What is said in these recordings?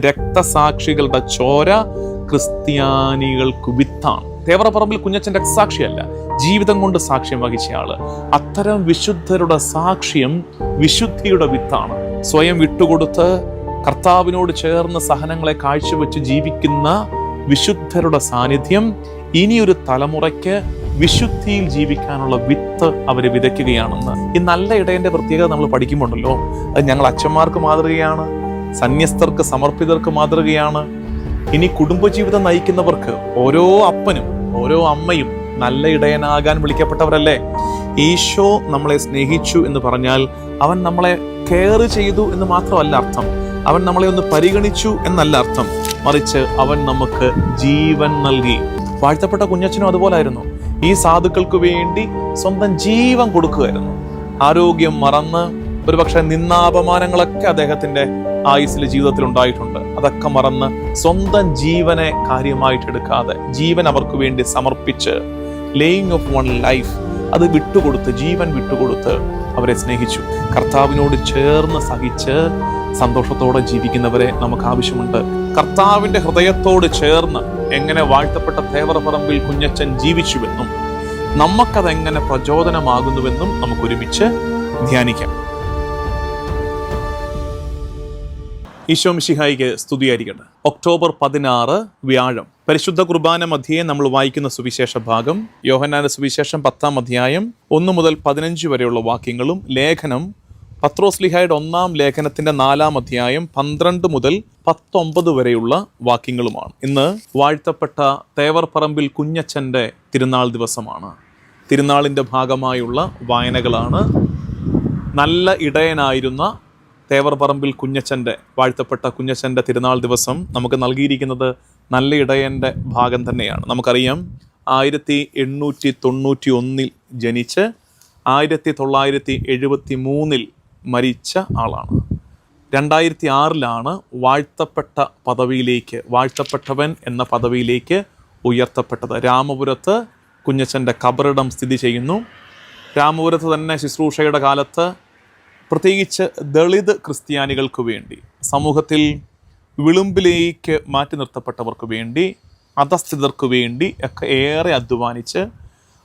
രക്തസാക്ഷികളുടെ ചോര ക്രിസ്ത്യാനികൾക്ക് വിത്താണ്. തേവറപ്പറമ്പിൽ കുഞ്ഞച്ചൻ രക്തസാക്ഷിയല്ല ജീവിതം കൊണ്ട് സാക്ഷ്യം വഹിച്ചയാൾ അത്തരം വിശുദ്ധരുടെ സാക്ഷ്യം വിശുദ്ധിയുടെ വിത്താണ്. സ്വയം വിട്ടുകൊടുത്ത് കർത്താവിനോട് ചേർന്ന് സഹനങ്ങളെ കാഴ്ചവെച്ച് ജീവിക്കുന്ന വിശുദ്ധരുടെ സാന്നിധ്യം ഇനിയൊരു തലമുറയ്ക്ക് വിശുദ്ധിയിൽ ജീവിക്കാനുള്ള വിത്ത് അവർ വിതയ്ക്കുകയാണെന്ന്. ഈ നല്ല ഇടയന്റെ പ്രത്യേകത നമ്മൾ പഠിക്കുമ്പോണ്ടല്ലോ. അത് ഞങ്ങൾ അച്ഛന്മാർക്ക് മാതൃകയാണ് സന്യസ്തർക്ക് സമർപ്പിതർക്ക് മാതൃകയാണ്. ഇനി കുടുംബജീവിതം നയിക്കുന്നവർക്ക് ഓരോ അപ്പനും ഓരോ അമ്മയും നല്ല ഇടയനാകാൻ വിളിക്കപ്പെട്ടവരല്ലേ? ഈശോ നമ്മളെ സ്നേഹിച്ചു എന്ന് പറഞ്ഞാൽ അവൻ നമ്മളെ കെയർ ചെയ്തു എന്ന് മാത്രമല്ല അർത്ഥം. അവൻ നമ്മളെ ഒന്ന് പരിഗണിച്ചു എന്നല്ല അർത്ഥം. മറിച്ച് അവൻ നമുക്ക് ജീവൻ നൽകി. വാഴ്ത്തപ്പെട്ട കുഞ്ഞച്ചനും അതുപോലായിരുന്നു. ഈ സാധുക്കൾക്ക് വേണ്ടി സ്വന്തം ജീവൻ കൊടുക്കുകയായിരുന്നു. ആരോഗ്യം മറന്ന് ഒരുപക്ഷെ നിന്നാപമാനങ്ങളൊക്കെ അദ്ദേഹത്തിന്റെ ആയുസിൽ ജീവിതത്തിൽ ഉണ്ടായിട്ടുണ്ട്. അതൊക്കെ മറന്ന് സ്വന്തം ജീവനെ കാര്യമായിട്ട് എടുക്കാതെ ജീവൻ അവർക്ക് വേണ്ടി സമർപ്പിച്ച് ലേയിങ് ഓഫ് വൺ ലൈഫ് അത് വിട്ടുകൊടുത്ത് ജീവൻ വിട്ടുകൊടുത്ത് അവരെ സ്നേഹിച്ചു. കർത്താവിനോട് ചേർന്ന് സഹിച്ച് സന്തോഷത്തോടെ ജീവിക്കുന്നവരെ നമുക്ക് ആവശ്യമുണ്ട്. കർത്താവിന്റെ ഹൃദയത്തോട് ചേർന്ന് എങ്ങനെ വാഴ്ത്തപ്പെട്ട തേവറപ്പറമ്പിൽ കുഞ്ഞച്ചൻ ജീവിച്ചുവെന്നും നമുക്കതെങ്ങനെ പ്രചോദനമാകുന്നുവെന്നും നമുക്ക് ഒരുമിച്ച് ധ്യാനിക്കാം. ഈശോ മിശിഹായിക്ക് സ്തുതിയായിരിക്കട്ടെ. ഒക്ടോബർ പതിനാറ് വ്യാഴം. പരിശുദ്ധ കുർബാന മധ്യേ നമ്മൾ വായിക്കുന്ന സുവിശേഷ ഭാഗം യോഹന്നാന്റെ സുവിശേഷം പത്താം അധ്യായം ഒന്ന് മുതൽ പതിനഞ്ച് വരെയുള്ള വാക്യങ്ങളും ലേഖനം പത്രോസ്ലിഹായുടെ ഒന്നാം ലേഖനത്തിന്റെ നാലാം അധ്യായം പന്ത്രണ്ട് മുതൽ പത്തൊമ്പത് വരെയുള്ള വാക്യങ്ങളുമാണ്. ഇന്ന് വാഴ്ത്തപ്പെട്ട തേവർപ്പറമ്പിൽ കുഞ്ഞച്ചന്റെ തിരുനാൾ ദിവസമാണ്. തിരുനാളിന്റെ ഭാഗമായുള്ള വായനകളാണ് നല്ല ഇടയനായിരുന്ന തേവർപറമ്പിൽ കുഞ്ഞച്ചന്റെ വാഴ്ത്തപ്പെട്ട കുഞ്ഞച്ചന്റെ തിരുനാൾ ദിവസം നമുക്ക് നൽകിയിരിക്കുന്നത് നല്ല ഇടയന്റെ ഭാഗം തന്നെയാണ്. നമുക്കറിയാം ആയിരത്തി എണ്ണൂറ്റി തൊണ്ണൂറ്റി ഒന്നിൽ ജനിച്ച് ആയിരത്തി തൊള്ളായിരത്തി എഴുപത്തി മൂന്നിൽ മരിച്ച ആളാണ്. രണ്ടായിരത്തി ആറിലാണ് വാഴ്ത്തപ്പെട്ട പദവിയിലേക്ക് വാഴ്ത്തപ്പെട്ടവൻ എന്ന പദവിയിലേക്ക് ഉയർത്തപ്പെട്ടത്. രാമപുരത്ത് കുഞ്ഞച്ചന്റെ കബറിടം സ്ഥിതി ചെയ്യുന്നു. രാമപുരത്ത് തന്നെ ശുശ്രൂഷയുടെ കാലത്ത് പ്രത്യേകിച്ച് ദളിത് ക്രിസ്ത്യാനികൾക്ക് വേണ്ടി സമൂഹത്തിൽ വിളുമ്പിലേക്ക് മാറ്റി നിർത്തപ്പെട്ടവർക്ക് വേണ്ടി അധസ്ഥിതർക്ക് വേണ്ടി ഒക്കെ ഏറെ അധ്വാനിച്ച്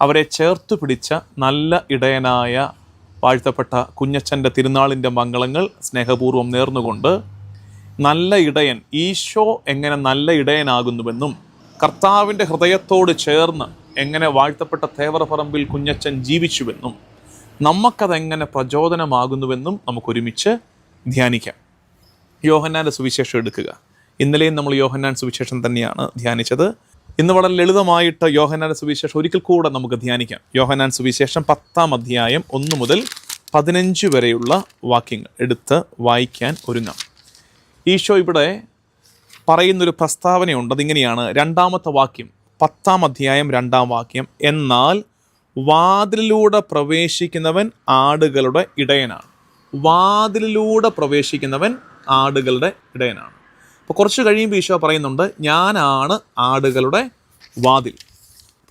അവരെ ചേർത്ത് പിടിച്ച നല്ല ഇടയനായ വാഴ്ത്തപ്പെട്ട കുഞ്ഞച്ചന്റെ തിരുനാളിന്റെ മംഗളങ്ങൾ സ്നേഹപൂർവം നേർന്നുകൊണ്ട് നല്ല ഇടയൻ ഈശോ എങ്ങനെ നല്ല ഇടയനാകുന്നുവെന്നും കർത്താവിന്റെ ഹൃദയത്തോട് ചേർന്ന് എങ്ങനെ വാഴ്ത്തപ്പെട്ട തേവറ പറമ്പിൽ കുഞ്ഞച്ചൻ ജീവിച്ചുവെന്നും നമുക്കതെങ്ങനെ പ്രചോദനമാകുന്നുവെന്നും നമുക്കൊരുമിച്ച് ധ്യാനിക്കാം. യോഹന്നാന്റെ സുവിശേഷം എടുക്കുക. ഇന്നലെയും നമ്മൾ യോഹന്നാൻ സുവിശേഷം തന്നെയാണ് ധ്യാനിച്ചത്. ഇന്ന് വളരെ ലളിതമായിട്ട് യോഹന്നാന്റെ സുവിശേഷം ഒരിക്കൽ കൂടെ നമുക്ക് ധ്യാനിക്കാം. യോഹന്നാൻ സുവിശേഷം പത്താം അധ്യായം ഒന്ന് മുതൽ പതിനഞ്ച് വരെയുള്ള വാക്യങ്ങൾ എടുത്ത് വായിക്കാൻ ഒരുങ്ങാം. ഈശോ ഇവിടെ പറയുന്നൊരു പ്രസ്താവനയുണ്ട്. അതിങ്ങനെയാണ്. രണ്ടാമത്തെ വാക്യം പത്താം അധ്യായം രണ്ടാം വാക്യം. എന്നാൽ വാതിലിലൂടെ പ്രവേശിക്കുന്നവൻ ആടുകളുടെ ഇടയനാണ്. വാതിലിലൂടെ പ്രവേശിക്കുന്നവൻ ആടുകളുടെ ഇടയനാണ്. അപ്പോൾ കുറച്ച് കഴിയുമ്പോൾ ഈശോ പറയുന്നുണ്ട് ഞാനാണ് ആടുകളുടെ വാതിൽ.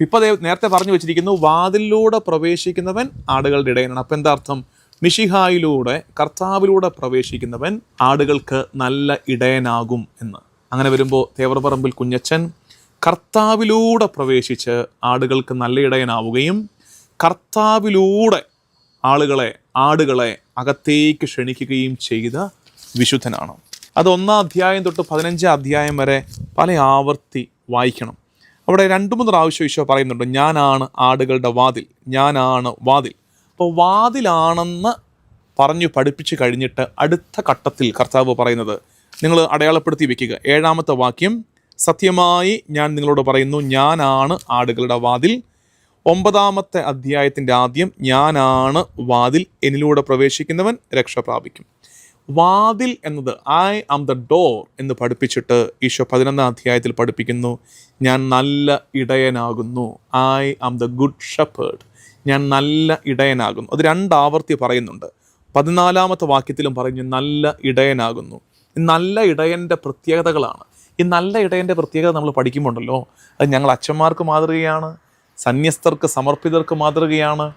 ഇപ്പോൾ നേരത്തെ പറഞ്ഞു വെച്ചിരിക്കുന്നു വാതിലിലൂടെ പ്രവേശിക്കുന്നവൻ ആടുകളുടെ ഇടയനാണ്. അപ്പോൾ എന്താ അർത്ഥം മിഷിഹായിലൂടെ കർത്താവിലൂടെ പ്രവേശിക്കുന്നവൻ ആടുകൾക്ക് നല്ല ഇടയനാകും എന്ന്. അങ്ങനെ വരുമ്പോൾ തേവർപറമ്പിൽ കുഞ്ഞച്ചൻ കർത്താവിലൂടെ പ്രവേശിച്ച് ആടുകൾക്ക് നല്ല ഇടയനാവുകയും കർത്താവിലൂടെ ആളുകളെ ആടുകളെ അകത്തേക്ക് ക്ഷണിക്കുകയും ചെയ്ത വിശുദ്ധനാണ്. അത് ഒന്നാം അധ്യായം തൊട്ട് പതിനഞ്ചാം അധ്യായം വരെ പല ആവർത്തി വായിക്കണം. അവിടെ രണ്ടു മൂന്ന് പ്രാവശ്യം ഈശോ പറയുന്നുണ്ട് ഞാനാണ് ആടുകളുടെ വാതിൽ ഞാനാണ് വാതിൽ. അപ്പോൾ വാതിലാണെന്ന് പറഞ്ഞു പഠിപ്പിച്ച് കഴിഞ്ഞിട്ട് അടുത്ത ഘട്ടത്തിൽ കർത്താവ് പറയുന്നത് നിങ്ങൾ അടയാളപ്പെടുത്തി വെക്കുക. ഏഴാമത്തെ വാക്യം സത്യമായി ഞാൻ നിങ്ങളോട് പറയുന്നു ഞാനാണ് ആടുകളുടെ വാതിൽ ഒമ്പതാമത്തെ അധ്യായത്തിന്റെ ആദ്യം ഞാനാണ് വാതിൽ എന്നിലൂടെ പ്രവേശിക്കുന്നവൻ രക്ഷ പ്രാപിക്കും. വാതിൽ എന്നത് ഐ ആം ദ ഡോർ എന്ന് പഠിപ്പിച്ചിട്ട് ഈശോ പതിനൊന്നാം അധ്യായത്തിൽ പഠിപ്പിക്കുന്നു. ഞാൻ നല്ല ഇടയനാകുന്നു. I am the good shepherd ഞാൻ നല്ല ഇടയനാകുന്നു. അത് രണ്ടാവർത്തി പറയുന്നുണ്ട്. പതിനാലാമത്തെ വാക്യത്തിലും പറഞ്ഞു നല്ല ഇടയനാകുന്നു. നല്ല ഇടയന്റെ പ്രത്യേകതകളാണ്. ഈ നല്ല ഇടയന്റെ പ്രത്യേകത നമ്മൾ പഠിക്കുമ്പോണ്ടല്ലോ അത് ഞങ്ങൾ അച്ഛന്മാർക്ക് മാതൃകയാണ് സന്യസ്തർക്ക് സമർപ്പിതർക്ക് മാതൃകയാണ്.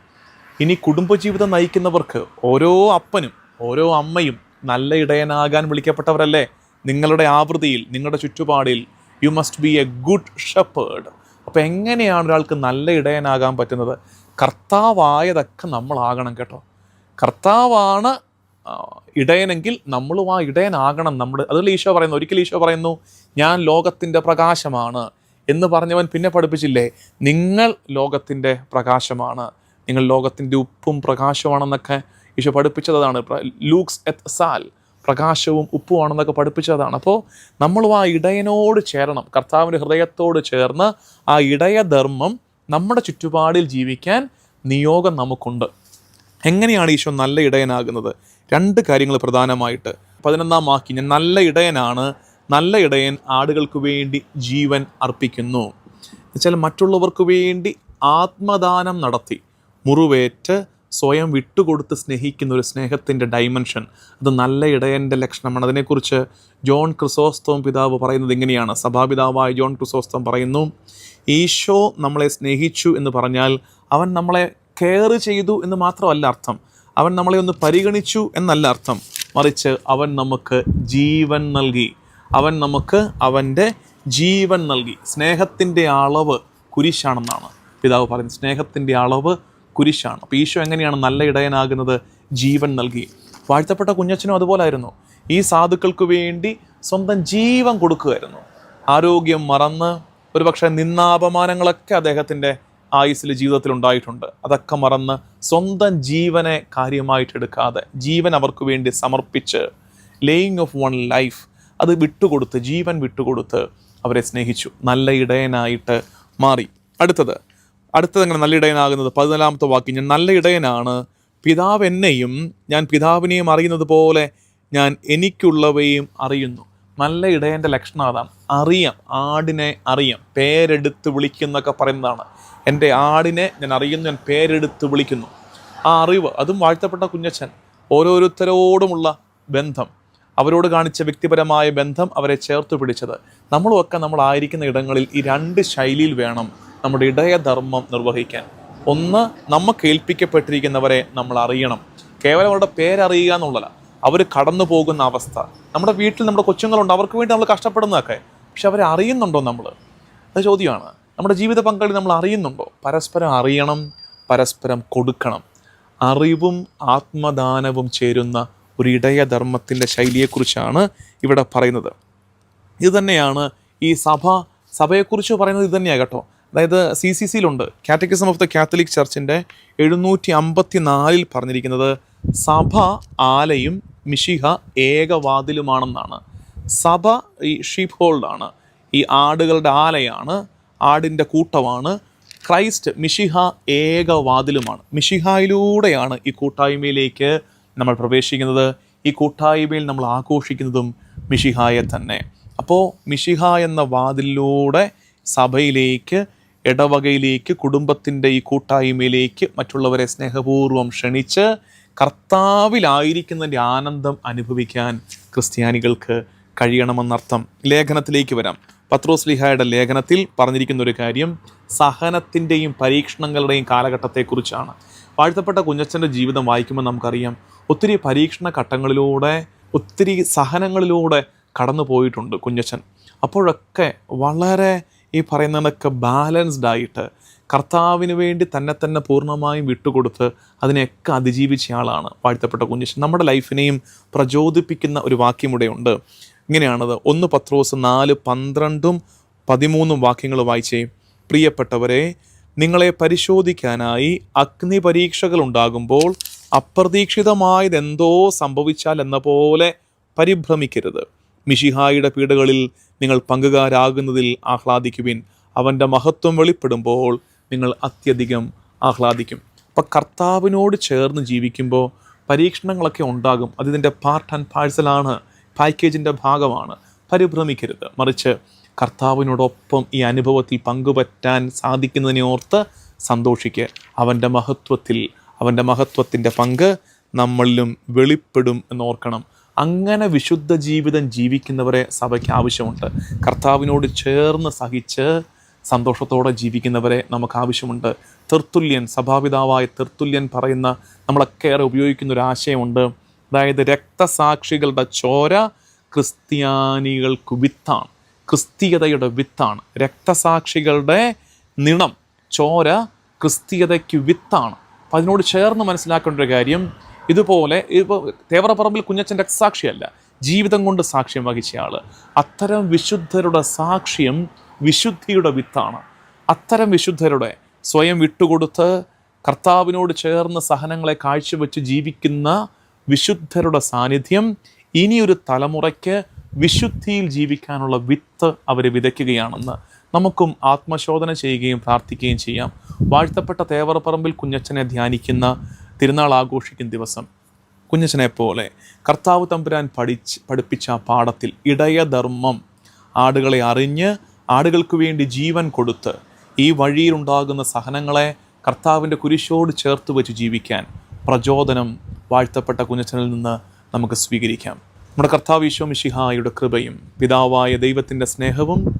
ഇനി കുടുംബജീവിതം നയിക്കുന്നവർക്ക് ഓരോ അപ്പനും ഓരോ അമ്മയും നല്ല ഇടയനാകാൻ വിളിക്കപ്പെട്ടവരല്ലേ? നിങ്ങളുടെ ആവൃത്തിയിൽ നിങ്ങളുടെ ചുറ്റുപാടിൽ you must be a good shepherd അപ്പോൾ എങ്ങനെയാണ് ഒരാൾക്ക് നല്ല ഇടയനാകാൻ പറ്റുന്നത്? കർത്താവായതൊക്കെ നമ്മളാകണം കേട്ടോ. കർത്താവാണ് ഇടയനെങ്കിൽ നമ്മളും ആ ഇടയനാകണം. നമ്മൾ അതുപോലെ ഈശോ പറയുന്നു ഒരിക്കൽ ഈശോ പറയുന്നു ഞാൻ ലോകത്തിന്റെ പ്രകാശമാണ്. എന്ന് പറഞ്ഞവൻ പിന്നെ പഠിപ്പിച്ചില്ലേ? നിങ്ങൾ ലോകത്തിന്റെ പ്രകാശമാണ്. നിങ്ങൾ ലോകത്തിന്റെ ഉപ്പും പ്രകാശമാണെന്നൊക്കെ ഈശോ പഠിപ്പിച്ചതാണ്. ലൂക്സ് എത്ത് സാൽ പ്രകാശവും ഉപ്പുമാണെന്നൊക്കെ പഠിപ്പിച്ചതാണ്. അപ്പോൾ നമ്മളും ആ ഇടയനോട് ചേരണം. കർത്താവിന്റെ ഹൃദയത്തോട് ചേർന്ന് ആ ഇടയധർമ്മം നമ്മുടെ ചുറ്റുപാടിൽ ജീവിക്കാൻ നിയോഗം നമുക്കുണ്ട്. എങ്ങനെയാണ് ഈശോ നല്ല ഇടയനാകുന്നത്? രണ്ട് കാര്യങ്ങൾ പ്രധാനമായിട്ട്. പതിനൊന്നാം വാക്യം ഞാൻ നല്ല ഇടയനാണ് നല്ല ഇടയൻ ആടുകൾക്ക് വേണ്ടി ജീവൻ അർപ്പിക്കുന്നു. എന്നുവെച്ചാൽ മറ്റുള്ളവർക്ക് വേണ്ടി ആത്മദാനം നടത്തി മുറിവേറ്റ് സ്വയം വിട്ടുകൊടുത്ത് സ്നേഹിക്കുന്ന ഒരു സ്നേഹത്തിന്റെ ഡൈമെൻഷൻ അത് നല്ല ഇടയന്റെ ലക്ഷണമാണ്. അതിനെക്കുറിച്ച് ജോൺ ക്രിസോസ്തോം പിതാവ് പറയുന്നത് ഇങ്ങനെയാണ്. സഭാപിതാവായ ജോൺ ക്രിസോസ്തോം പറയുന്നു ഈശോ നമ്മളെ സ്നേഹിച്ചു എന്ന് പറഞ്ഞാൽ അവൻ നമ്മളെ കെയർ ചെയ്തു എന്ന് മാത്രമല്ല അർത്ഥം. അവൻ നമ്മളെ ഒന്ന് പരിഗണിച്ചു എന്നല്ല അർത്ഥം. മറിച്ച് അവൻ നമുക്ക് ജീവൻ നൽകി. അവൻ നമുക്ക് അവന്റെ ജീവൻ നൽകി. സ്നേഹത്തിന്റെ അളവ് കുരിശാണെന്നാണ് പിതാവ് പറയുന്നത്. സ്നേഹത്തിന്റെ അളവ് കുരിശാണ്. അപ്പോൾ ഈശോ എങ്ങനെയാണ് നല്ല ഇടയനാകുന്നത്? ജീവൻ നൽകി. വാഴ്ത്തപ്പെട്ട കുഞ്ഞച്ചനും അതുപോലായിരുന്നു. ഈ സാധുക്കൾക്ക് വേണ്ടി സ്വന്തം ജീവൻ കൊടുക്കുമായിരുന്നു ആരോഗ്യം മറന്ന് ഒരുപക്ഷെ നിന്നാപമാനങ്ങളൊക്കെ അദ്ദേഹത്തിന്റെ ആയുസ്സിൽ ജീവിതത്തിൽ ഉണ്ടായിട്ടുണ്ട്. അതൊക്കെ മറന്ന് സ്വന്തം ജീവനെ കാര്യമായിട്ടെടുക്കാതെ ജീവൻ അവർക്ക് വേണ്ടി സമർപ്പിച്ച് ലേയിങ് ഓഫ് വൺ ലൈഫ് അത് വിട്ടുകൊടുത്ത് ജീവൻ വിട്ടുകൊടുത്ത് അവരെ സ്നേഹിച്ചു. നല്ല ഇടയനായിട്ട് മാറി. അടുത്തത്. അടുത്തത് എങ്ങനെ നല്ല ഇടയനാകുന്നത് പതിനാലാമത്തെ വാക്യം ഞാൻ നല്ല ഇടയനാണ്. പിതാവ് എന്നെയും ഞാൻ പിതാവിനെയും അറിയുന്നത് പോലെ ഞാൻ എനിക്കുള്ളവയും അറിയുന്നു. നല്ല ഇടയന്റെ ലക്ഷണം അതാണ്. അറിയാം. ആടിനെ അറിയാം. പേരെടുത്ത് വിളിക്കുന്നൊക്കെ പറയുന്നതാണ്. എന്റെ ആടിനെ ഞാൻ അറിയുന്നു ഞാൻ പേരെടുത്ത് വിളിക്കുന്നു. ആ അറിവ് അതും വാഴ്ത്തപ്പെട്ട കുഞ്ഞച്ഛൻ. ഓരോരുത്തരോടുമുള്ള ബന്ധം. അവരോട് കാണിച്ച വ്യക്തിപരമായ ബന്ധം അവരെ ചേർത്ത് പിടിച്ചത്. നമ്മളുമൊക്കെ നമ്മളായിരിക്കുന്ന ഇടങ്ങളിൽ ഈ രണ്ട് ശൈലിയിൽ വേണം നമ്മുടെ ഇടയധർമ്മം നിർവഹിക്കാൻ. ഒന്ന് നമുക്ക് ഏൽപ്പിക്കപ്പെട്ടിരിക്കുന്നവരെ നമ്മൾ അറിയണം. കേവലം അവരുടെ പേരറിയുക എന്നുള്ളതല്ല അവർ കടന്നു പോകുന്ന അവസ്ഥ. നമ്മുടെ വീട്ടിൽ നമ്മുടെ കൊച്ചുങ്ങളുണ്ട് അവർക്ക് വേണ്ടി നമ്മൾ കഷ്ടപ്പെടുന്നതൊക്കെ. പക്ഷെ അവരെ അറിയുന്നുണ്ടോ നമ്മൾ? അത് ചോദ്യമാണ്. നമ്മുടെ ജീവിത പങ്കാളി നമ്മൾ അറിയുന്നുണ്ടോ? പരസ്പരം അറിയണം പരസ്പരം കൊടുക്കണം. അറിവും ആത്മദാനവും ചേരുന്ന ഒരു ഇടയധർമ്മത്തിന്റെ ശൈലിയെക്കുറിച്ചാണ് ഇവിടെ പറയുന്നത്. ഇതുതന്നെയാണ് ഈ സഭ സഭയെക്കുറിച്ച് പറയുന്നത് ഇതുതന്നെയാണ് കേട്ടോ. അതായത് സി സി സിയിലുണ്ട്. കാറ്റഗിസം ഓഫ് ദ കാത്തലിക് ചർച്ചിന്റെ എഴുന്നൂറ്റി അമ്പത്തി നാലിൽ പറഞ്ഞിരിക്കുന്നത് സഭ ആലയും മിഷിഹ ഏകവാതിലുമാണെന്നാണ്. സഭ ഈ ഷീപ്പ് ഹോൾഡാണ് ഈ ആടുകളുടെ ആലയാണ് ആടിന്റെ കൂട്ടമാണ്. ക്രൈസ്റ്റ് മിഷിഹ ഏകവാതിലുമാണ്. മിഷിഹായിലൂടെയാണ് ഈ കൂട്ടായ്മയിലേക്ക് നമ്മൾ പ്രവേശിക്കുന്നത് ഈ കൂട്ടായ്മയിൽ നമ്മൾ ആഘോഷിക്കുന്നതും മിഷിഹായെ തന്നെ. അപ്പോൾ മിഷിഹ എന്ന വാതിലിലൂടെ സഭയിലേക്ക് ഇടവകയിലേക്ക് കുടുംബത്തിന്റെ ഈ കൂട്ടായ്മയിലേക്ക് മറ്റുള്ളവരെ സ്നേഹപൂർവം ക്ഷണിച്ച് കർത്താവിലായിരിക്കുന്നതിന്റെ ആനന്ദം അനുഭവിക്കാൻ ക്രിസ്ത്യാനികൾക്ക് കഴിയണമെന്നർത്ഥം ലേഖനത്തിലേക്ക് വരാം. പത്രോസ് ലിഹായുടെ ലേഖനത്തിൽ പറഞ്ഞിരിക്കുന്ന ഒരു കാര്യം സഹനത്തിന്റെയും പരീക്ഷണങ്ങളുടെയും കാലഘട്ടത്തെക്കുറിച്ചാണ്. വാഴ്ത്തപ്പെട്ട കുഞ്ഞച്ചന്റെ ജീവിതം വായിക്കുമ്പോൾ നമുക്കറിയാം ഒത്തിരി പരീക്ഷണ ഘട്ടങ്ങളിലൂടെ ഒത്തിരി സഹനങ്ങളിലൂടെ കടന്നു പോയിട്ടുണ്ട് കുഞ്ഞച്ചൻ അപ്പോഴൊക്കെ വളരെ ഈ പറയുന്നതൊക്കെ ബാലൻസ്ഡ് ആയിട്ട് കർത്താവിന് വേണ്ടി തന്നെ തന്നെ പൂർണമായും വിട്ടുകൊടുത്ത് അതിനെയൊക്കെ അതിജീവിച്ച ആളാണ് വാഴ്ത്തപ്പെട്ട കുഞ്ഞച്ചൻ നമ്മുടെ ലൈഫിനെയും പ്രചോദിപ്പിക്കുന്ന ഒരു വാക്യമിടെയുണ്ട് ഇങ്ങനെയാണത്. ഒന്ന് പത്രോസ് നാല് പന്ത്രണ്ടും പതിമൂന്നും വാക്യങ്ങൾ വായിച്ചേ. പ്രിയപ്പെട്ടവരെ നിങ്ങളെ പരിശോധിക്കാനായി അഗ്നി പരീക്ഷകൾ ഉണ്ടാകുമ്പോൾ അപ്രതീക്ഷിതമായതെന്തോ സംഭവിച്ചാൽ എന്ന പോലെ പരിഭ്രമിക്കരുത്. മിഷിഹായുടെ പീഡകളിൽ നിങ്ങൾ പങ്കുകാരാകുന്നതിൽ ആഹ്ലാദിക്കുവിൻ. അവന്റെ മഹത്വം വെളിപ്പെടുമ്പോൾ നിങ്ങൾ അത്യധികം ആഹ്ലാദിക്കും. അപ്പം കർത്താവിനോട് ചേർന്ന് ജീവിക്കുമ്പോൾ പരീക്ഷണങ്ങളൊക്കെ ഉണ്ടാകും. അതിതിന്റെ പാർട്ട് ആൻഡ് പാഴ്സലാണ് പാക്കേജിന്റെ ഭാഗമാണ്. പരിഭ്രമിക്കരുത്. മറിച്ച് കർത്താവിനോടൊപ്പം ഈ അനുഭവത്തിൽ പങ്കുപറ്റാൻ സാധിക്കുന്നതിനെ ഓർത്ത് സന്തോഷിക്കുക അവന്റെ മഹത്വത്തിൽ അവന്റെ മഹത്വത്തിന്റെ പങ്ക് നമ്മളിലും വെളിപ്പെടും എന്നോർക്കണം. അങ്ങനെ വിശുദ്ധ ജീവിതം ജീവിക്കുന്നവരെ സഭയ്ക്ക് ആവശ്യമുണ്ട്. കർത്താവിനോട് ചേർന്ന് സഹിച്ച് സന്തോഷത്തോടെ ജീവിക്കുന്നവരെ നമുക്ക് ആവശ്യമുണ്ട്. തെർത്തുല്യൻ സഭാപിതാവായ തെർത്തുല്യൻ പറയുന്ന നമ്മളൊക്കെ ഏറെ ഉപയോഗിക്കുന്ന ഒരു ആശയമുണ്ട് അതായത് രക്തസാക്ഷികളുടെ ചോര ക്രിസ്ത്യാനികൾക്ക് വിത്താണ്. ക്രിസ്തീയതയുടെ വിത്താണ്. രക്തസാക്ഷികളുടെ നിണം ചോര ക്രിസ്തീയതയ്ക്ക് വിത്താണ്. അതിനോട് ചേർന്ന് മനസ്സിലാക്കേണ്ട ഒരു കാര്യം ഇതുപോലെ ഇപ്പോൾ തേവറപ്പറമ്പിൽ കുഞ്ഞച്ചൻ രക്തസാക്ഷിയല്ല ജീവിതം കൊണ്ട് സാക്ഷ്യം വഹിച്ച ആൾ അത്തരം വിശുദ്ധരുടെ സാക്ഷ്യം വിശുദ്ധിയുടെ വിത്താണ്. അത്തരം വിശുദ്ധരുടെ സ്വയം വിട്ടുകൊടുത്ത് കർത്താവിനോട് ചേർന്ന് സഹനങ്ങളെ കാഴ്ചവെച്ച് ജീവിക്കുന്ന വിശുദ്ധരുടെ സാന്നിധ്യം ഇനിയൊരു തലമുറയ്ക്ക് വിശുദ്ധിയിൽ ജീവിക്കാനുള്ള വിത്ത് അവർ വിതയ്ക്കുകയാണെന്ന് നമുക്കും ആത്മശോധന ചെയ്യുകയും പ്രാർത്ഥിക്കുകയും ചെയ്യാം. വാഴ്ത്തപ്പെട്ട തേവറപ്പറമ്പിൽ കുഞ്ഞച്ചനെ ധ്യാനിക്കുന്ന തിരുനാൾ ആഘോഷിക്കുന്ന ദിവസം. കുഞ്ഞച്ചനെ പോലെ കർത്താവ് തമ്പുരാൻ പഠിച്ച് പഠിപ്പിച്ച പാഠത്തിൽ ഇടയധർമ്മം ആടുകളെ അറിഞ്ഞ് ആടുകൾക്ക് വേണ്ടി ജീവൻ കൊടുത്ത് ഈ വഴിയിലുണ്ടാകുന്ന സഹനങ്ങളെ കർത്താവിന്റെ കുരിശോട് ചേർത്ത് വെച്ച് ജീവിക്കാൻ പ്രചോദനം വാഴ്ത്തപ്പെട്ട കുഞ്ഞച്ചനിൽ നിന്ന് നമുക്ക് സ്വീകരിക്കാം. നമ്മുടെ കർത്താവ് ഈശോ മിശിഹായുടെ കൃപയും പിതാവായ ദൈവത്തിന്റെ സ്നേഹവും